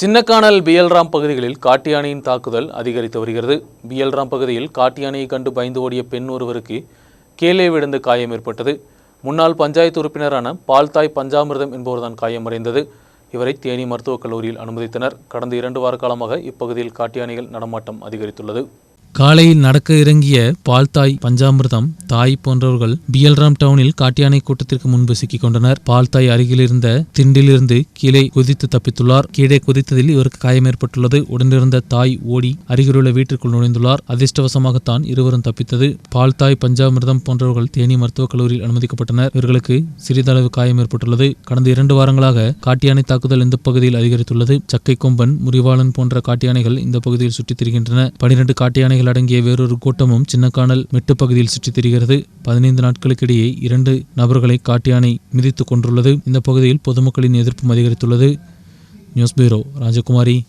சின்னக்கானல் பிஎல்ராம் பகுதிகளில் காட்டியானையின் தாக்குதல் அதிகரித்து வருகிறது. பிஎல்ராம் பகுதியில் காட்டியானையை கண்டு பயந்து ஓடிய பெண் ஒருவருக்கு கீழே விழுந்து காயம் ஏற்பட்டது. முன்னாள் பஞ்சாயத்து உறுப்பினரான பால்தாய் பஞ்சாமிர்தம் என்பவர்தான் காயமடைந்தது இவரை தேனி மருத்துவக் கல்லூரியில் அனுமதித்தனர். கடந்த இரண்டு வார காலமாக இப்பகுதியில் காட்டியானைகள் நடமாட்டம் அதிகரித்துள்ளது. காலையில் நடக்க இறங்கிய பால்தாய் பஞ்சாமிர்தம் தாய் போன்றவர்கள் பியல்ராம் டவுனில் காட்டியானை கூட்டத்திற்கு முன்பு சிக்கிக் கொண்டனர். பால்தாய் அருகில் இருந்த திண்டிலிருந்து கீழே குதித்து தப்பித்துள்ளார். கீழே குதித்ததில் இவருக்கு காயம் ஏற்பட்டுள்ளது. உடனிருந்த தாய் ஓடி அருகிலுள்ள வீட்டிற்குள் நுழைந்துள்ளார். அதிர்ஷ்டவசமாகத்தான் இருவரும் தப்பித்தது. பால்தாய் பஞ்சாமிர்தம் போன்றவர்கள் தேனி மருத்துவக் கல்லூரியில் அனுமதிக்கப்பட்டனர். இவர்களுக்கு சிறிதளவு காயம் ஏற்பட்டுள்ளது. கடந்த இரண்டு வாரங்களாக காட்டியானை தாக்குதல் இந்த பகுதியில் அதிகரித்துள்ளது. சக்கை கொம்பன் முறிவாளன் போன்ற காட்டியானைகள் இந்த பகுதியில் சுற்றித் திரிகின்றன. பனிரெண்டு காட்டியானைகள் அடங்கிய வேறொரு கூட்டமும் சின்னக்கானல் மெட்டு பகுதியில் சுற்றித் திரிகிறது. பதினைந்து நாட்களுக்கிடையே இரண்டு நபர்களை காட்டியானை மிதித்துக் கொண்டுள்ளது இந்த பகுதியில் பொதுமக்களின் எதிர்ப்பும் அதிகரித்துள்ளது. News bureau Rajakumari.